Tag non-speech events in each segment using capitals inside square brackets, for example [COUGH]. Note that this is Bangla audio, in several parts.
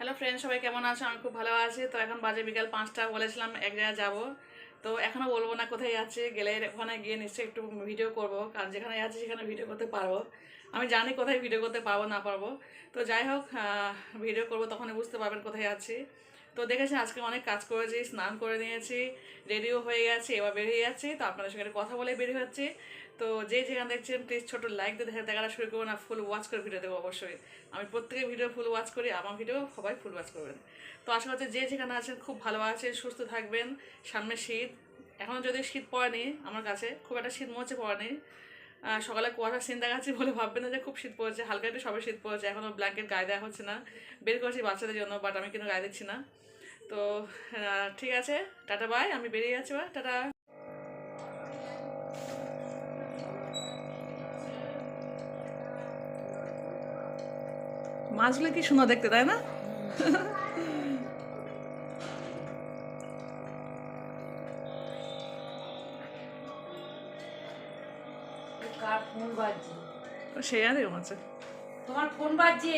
হ্যালো ফ্রেন্ড সবাই কেমন আছো? আমি খুব ভালো আছি। তো এখন বাজে বিকাল পাঁচটা, বলেছিলাম এক জায়গায় যাব। তো এখনও বলব না কোথায় যাচ্ছি, গেলে ওখানে গিয়ে নিশ্চয়ই একটু ভিডিও করব। কারণ যেখানে যাচ্ছি সেখানে ভিডিও করতে পারব। আমি জানি কোথায় ভিডিও করতে পারব, না পারব। তো যাই হোক ভিডিও করব, তখনই বুঝতে পারবেন কোথায় যাচ্ছি। তো দেখেছি আজকে অনেক কাজ করেছি, স্নান করে নিয়েছি, রেডিও হয়ে গেছে, এবার বেরিয়ে যাচ্ছি। তো আপনাদের সঙ্গে কথা বলে বেরিয়ে হচ্ছে। তো যে যেখানে দেখছেন প্লিজ ছোটো লাইক দিয়ে দেখে দেখাটা শুরু করব না ফুল ওয়াচ করে ভিডিও দেবো অবশ্যই। আমি প্রত্যেকের ভিডিও ফুল ওয়াচ করি, আমার ভিডিও সবাই ফুল ওয়াচ করবেন। তো আশা করছি যে যেখানে আছেন, খুব ভালো আছেন, সুস্থ থাকবেন, সামনে শীত। এখনও যদি শীত পড়েনি, আমার কাছে খুব একটা শীত মোচে পড়েনি। সকালে কুয়াশা চিন্তা দেখাচ্ছি বলে ভাববেন না যে খুব শীত পড়েছে, হালকা একটু সবে শীত পড়েছে এখনও ব্ল্যাঙ্কেট গায়ে দেওয়া হচ্ছে না। বের করছি বাচ্চাদের জন্য বাট আমি কিন্তু গায়ে দিচ্ছি না। তো ঠিক আছে, টাটা বাই আমি বেরিয়ে যাচ্ছি বা টাটা। মাছগুলো কি সুন্দর দেখতে, তাই না? [LAUGHS] কার ফোন বাজছে? সেই আর আছে। তোমার ফোন বাজছে?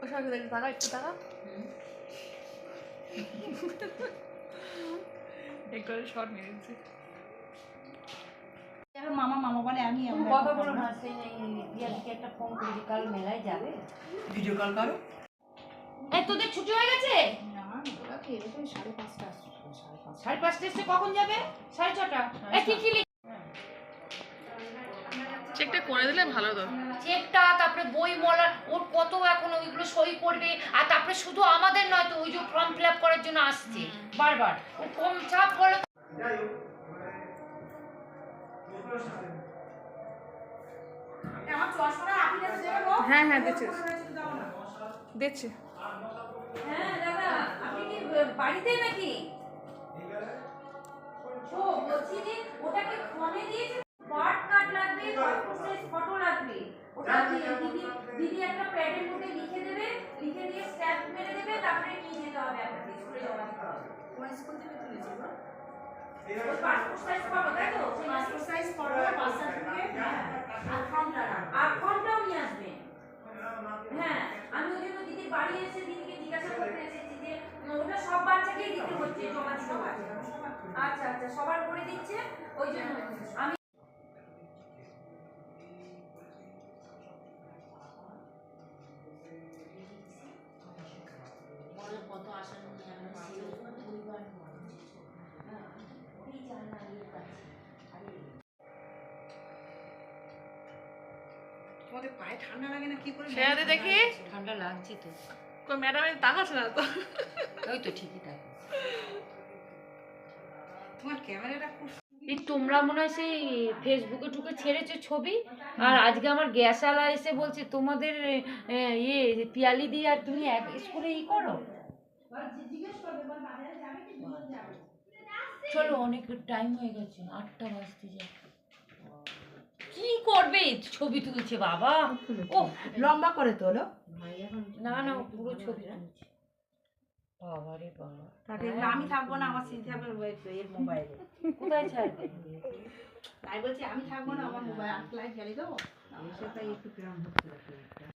ও সবাই দেখতে টাকা একটু টাকা একটু শর্ট নিয়ে মামা মামা বলে আমি কথা বলো না সেই একটা ফোন করেছি কাল মেলায় যাবে। ভিডিও কল করো। এই তোদের ছুটি হয়ে গেছে? না ওরা কি এরকম সাড়ে পাঁচটা সাড়ে পাঁচটা। এসে কখন যাবে? সাড়ে ছটা? কি কি চেকটা করে দিলে ভালো তো চেকটা তারপরে বই মলা ওর কত এখন ওইগুলো সই করবে আর তারপরে শুধু আমাদের নয় তো ওই যে ফর্ম ফিল আপ করার জন্য আসছে। বারবার। ও কম চাপ বলো হ্যাঁ হ্যাঁ দিচ্ছি দিচ্ছি। হ্যাঁ দাদা আপনি কি বাড়িতে নাকি? ও বলছি যে ওটাকে ফোনে দিয়েছে স্মার্ট কার্ড লাগবে পাসপোর্ট সাইজ ফটো লাগবে ওটা দিদি দিদি একটা প্যাডের মধ্যে লিখে দেবে লিখে দিয়ে স্ট্যাম্প মেরে দেবে তারপরে নিয়ে যেতে হবে আপনাকে স্কুলে জমা দিতে হবে কোন স্কুল থেকে তুলেছে গো? পাসপোর্ট সাইজ ফটো তাই তো সেই passport size photo birth certificate আর ফর্মটা না আর ফর্মটাও নিয়ে আসবে হ্যাঁ আমি ওই জন্য দিদির বাড়ি এসে দিদিকে জিজ্ঞাসা করতে এসেছি যে ওটা সব বাচ্চাকেই দিতে হচ্ছে জমা দিতে আচ্ছা আচ্ছা সবার করে দিচ্ছে, ওই জন্য। তোমাদের পায়ে ঠান্ডা লাগে না কি করে দেখি। ঠান্ডা লাগছে তো। কই তাকাচ্ছে না তো। ওই তো ঠিকই থাকে তোমার ক্যামেরাটা খুব এই তোমরা মনে হয় সেই ফেসবুকে টুকে ছেড়েছো ছবি? আর আজকে আমার গ্যাসওয়ালা এসে বলছে তোমাদের ইয়ে পিয়ালি দিয়ে আর তুমি এক স্কুলে ই করো? চলো অনেক টাইম হয়ে গেছে আটটা বাজতে যায় করবে ছবি তুলছে বাবা। ও লম্বা করে তোলো। না না ও পুরো ছবি বাবা আমি থাকব না আমার সিন থাকবে এর মোবাইলে। কোথায় ছাড়বে? তাই বলছি আমি থাকব না আমার মোবাইল লাইট জ্বালিয়ে দেবো? আমি সেটাই একটু কিরম হচ্ছে।